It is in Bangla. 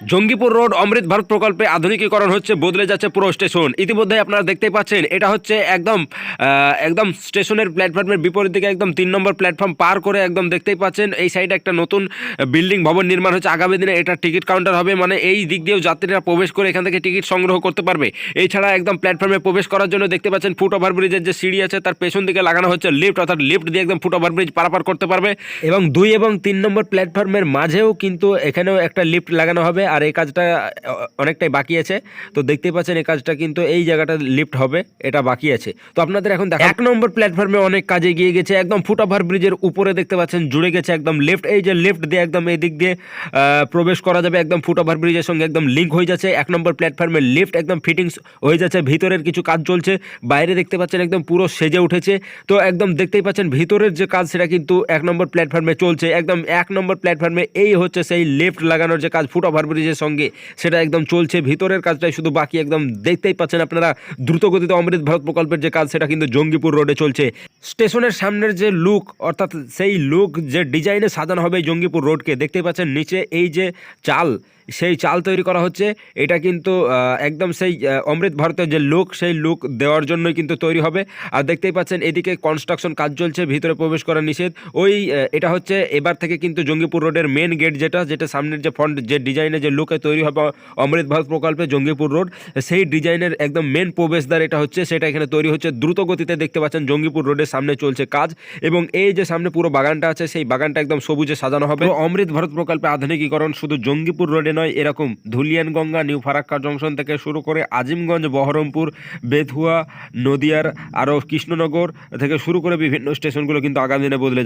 জঙ্গিপুর রোড অমৃত ভারত প্রকল্পে আধুনিকীকরণ হচ্ছে, বদলে যাচ্ছে পুরো স্টেশন। ইতিমধ্যে আপনারা দেখতেই পাচ্ছেন, এটা হচ্ছে একদম একদম স্টেশনের প্ল্যাটফর্মের বিপরীত দিকে একদম তিন নম্বর প্ল্যাটফর্ম পার করে একদম দেখতেই পাচ্ছেন, এই সাইডে একটা নতুন বিল্ডিং ভবন নির্মাণ হচ্ছে। আগামী দিনে এটা টিকিট কাউন্টার হবে মানে এই দিক দিয়েও যাত্রীরা প্রবেশ করে এখান থেকে টিকিট সংগ্রহ করতে পারবে। এছাড়া একদম প্ল্যাটফর্মে প্রবেশ করার জন্য দেখতে পাচ্ছেন ফুট ওভার ব্রিজের যে সিঁড়ি আছে, তার পেছন দিকে লাগানো হচ্ছে লিফট, অর্থাৎ লিফট দিয়ে একদম ফুট ওভার ব্রিজ পারাপার করতে পারবে। এবং দুই এবং তিন নম্বর প্ল্যাটফর্মের মাঝেও কিন্তু এখানেও একটা লিফট লাগানো হবে। আর এই কাজটা অনেকটাই বাকি আছে। তো দেখতেই পাচ্ছেন, এই কাজটা কিন্তু এই জায়গাটা লিফট হবে, এটা বাকি আছে। তো আপনাদের এখন দেখা এক নম্বর প্ল্যাটফর্মে অনেক কাজে গিয়ে গেছে, একদম ফুট ওভার ব্রিজের উপরে দেখতে পাচ্ছেন, জুড়ে গেছে একদম লিফট এই যে লিফট দিয়ে একদম এই দিক দিয়ে প্রবেশ করা যাবে একদম ফুট ওভার ব্রিজের সঙ্গে একদম লিঙ্ক হয়ে যাচ্ছে। এক নম্বর প্ল্যাটফর্মে লিফট একদম ফিটিংস হয়ে যাচ্ছে, ভিতরের কিছু কাজ চলছে। বাইরে দেখতে পাচ্ছেন একদম পুরো সেজে উঠেছে। তো একদম দেখতেই পাচ্ছেন, ভিতরের যে কাজ, সেটা কিন্তু এক নম্বর প্ল্যাটফর্মে চলছে। একদম এক নম্বর প্ল্যাটফর্মে এই হচ্ছে সেই লিফট লাগানোর যে কাজ ফুট ওভার ব্রিজের সঙ্গে সেটা একদম চলছে। ভিতরের কাজটাই শুধু বাকি একদম দেখতেই পাচ্ছেন আপনারা দ্রুতগতিতে অমৃত ভারত প্রকল্পের যে কাজ, সেটা কিন্তু জঙ্গিপুর রোডে চলছে। স্টেশনের সামনের যে লুক অর্থাৎ সেই লুক যে ডিজাইনে সাজানো হবে জঙ্গিপুর রোডকে দেখতেই পাচ্ছেন নিচে এই যে চাল, সেই চাল তৈরি করা হচ্ছে। এটা কিন্তু একদম সেই অমৃত ভারতের যে লুক সেই লুক দেওয়ার জন্যই কিন্তু তৈরি হবে। আর দেখতেই পাচ্ছেন এদিকে কনস্ট্রাকশন কাজ চলছে, ভিতরে প্রবেশ করা নিষেধ। ওই এটা হচ্ছে এবার থেকে কিন্তু জঙ্গিপুর রোডের মেন গেট যেটা যেটা সামনের যে ফ্রন্ট যে ডিজাইনে যে লুকে তৈরি হবে অমৃত ভারত প্রকল্পে জঙ্গিপুর রোড, সেই ডিজাইনের একদম মেন প্রবেশদ্বার এটা হচ্ছে, সেটা এখানে তৈরি হচ্ছে। দ্রুত গতিতে দেখতে পাচ্ছেন জঙ্গিপুর রোডের সামনে চলছে কাজ এবং এই যে সামনে পুরো বাগানটা আছে, সেই বাগানটা একদম সবুজে সাজানো হবে। অমৃত ভারত প্রকল্পে আধুনিকীকরণ শুধু জঙ্গিপুর রোডে নয়, এরকম ধুলিয়ানগঙ্গা নিউ ফারাক্কা জংশন থেকে শুরু করে আজিমগঞ্জ, বহরমপুর বেথুয়া নদিয়ার, আরও কৃষ্ণনগর থেকে শুরু করে বিভিন্ন স্টেশনগুলো কিন্তু আগামী দিনে বদলে